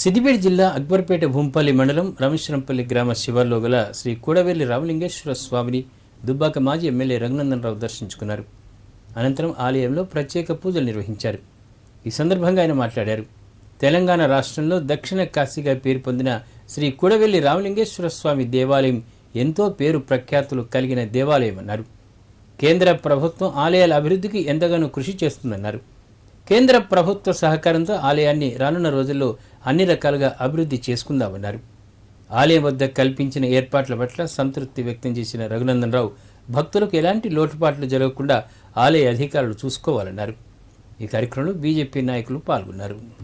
సిద్దిపేట జిల్లా అక్బర్పేట భూంపల్లి మండలం రమేశ్వరంపల్లి గ్రామ శివార్లో గల శ్రీ కూడవెల్లి రామలింగేశ్వర స్వామిని దుబ్బాక మాజీ ఎమ్మెల్యే రఘునందనరావు దర్శించుకున్నారు. అనంతరం ఆలయంలో ప్రత్యేక పూజలు నిర్వహించారు. ఈ సందర్భంగా ఆయన మాట్లాడారు. తెలంగాణ రాష్ట్రంలో దక్షిణ కాశీగా పేరు పొందిన శ్రీ కూడవెల్లి రామలింగేశ్వర స్వామి దేవాలయం ఎంతో పేరు ప్రఖ్యాతులు కలిగిన దేవాలయం అన్నారు కేంద్ర ప్రభుత్వం ఆలయాల అభివృద్ధికి ఎంతగానో కృషి చేస్తుందన్నారు. కేంద్ర ప్రభుత్వ సహకారంతో ఆలయాన్ని రానున్న రోజుల్లో అన్ని రకాలుగా అభివృద్ధి చేసుకుందామన్నారు. ఆలయం వద్ద కల్పించిన ఏర్పాట్ల పట్ల సంతృప్తి వ్యక్తం చేసిన రఘునందన్ రావు భక్తులకు ఎలాంటి లోటుపాట్లు జరగకుండా ఆలయ అధికారులు చూసుకోవాలన్నారు. ఈ కార్యక్రమంలో బీజేపీ నాయకులు పాల్గొన్నారు.